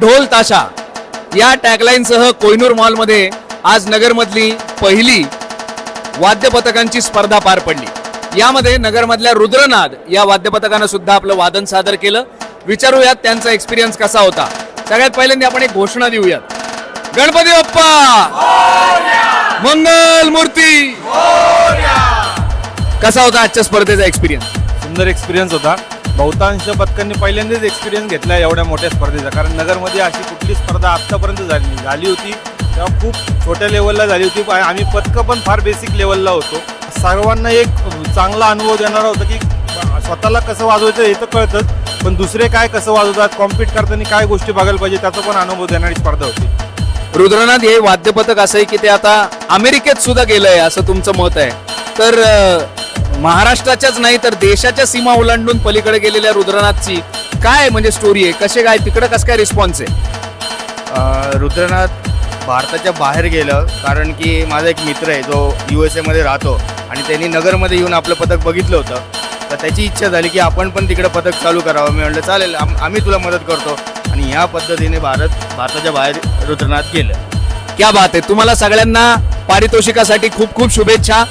ढोल ताशा या टॅगलाईनसह कोहिनूर मॉलमध्ये आज नगरमधली पहिली वाद्यपथकांची स्पर्धा पार पडली. यामध्ये नगरमधल्या रुद्रनाद या वाद्यपथकानं सुद्धा आपलं वादन सादर केलं. विचारूयात त्यांचा एक्सपिरियन्स कसा होता. सगळ्यात पहिल्यांदा आपण एक घोषणा देऊयात. गणपती बाप्पा! मंगल मूर्ती! कसा होता आजच्या स्पर्धेचा एक्सपिरियन्स सुंदर एक्सपिरियन्स होता. बहुतांश पथकांनी पहिल्यांदाच एक्सपिरियन्स घेतला एवढ्या मोठ्या स्पर्धेचा. कारण नगरमध्ये अशी कुठली स्पर्धा आत्तापर्यंत झाली नाही. झाली होती तेव्हा खूप छोट्या लेवलला झाली होती. आम्ही पथकं पण फार बेसिक लेवलला होतो. सर्वांना एक चांगला अनुभव देणारा होता की स्वतःला कसं वाजवायचं हे तर कळतंच. पण दुसरे काय कसं वाजवतात कॉम्पिट करताना काय गोष्टी बघायला पाहिजे त्याचा पण अनुभव देणारी स्पर्धा होती. रुद्रनाथ हे वाद्यपथक असं आहे की ते आता अमेरिकेत सुद्धा गेलंय असं तुमचं मत आहे. तर महाराष्ट्राच्याच नाही तर देशाच्या सीमा ओलांडून पलीकडे गेलेल्या रुद्रनाथची काय म्हणजे स्टोरी आहे? कसे काय तिकडे कसं काय रिस्पॉन्स आहे? रुद्रनाथ भारताच्या बाहेर गेलं कारण की माझा एक मित्र आहे जो यू एस एमध्ये राहतो आणि त्यांनी नगरमध्ये येऊन आपलं पथक बघितलं होतं. तर त्याची इच्छा झाली की आपण पण तिकडे पथक चालू करावं. मी म्हटलं चालेल आम- आम्ही तुला मदत करतो. आणि ह्या पद्धतीने भारत भारताच्या बाहेर रुद्रनाथ गेलं. क्या बात आहे. तुम्हाला सगळ्यांना पारितोषिकासाठी खूप खूप शुभेच्छा.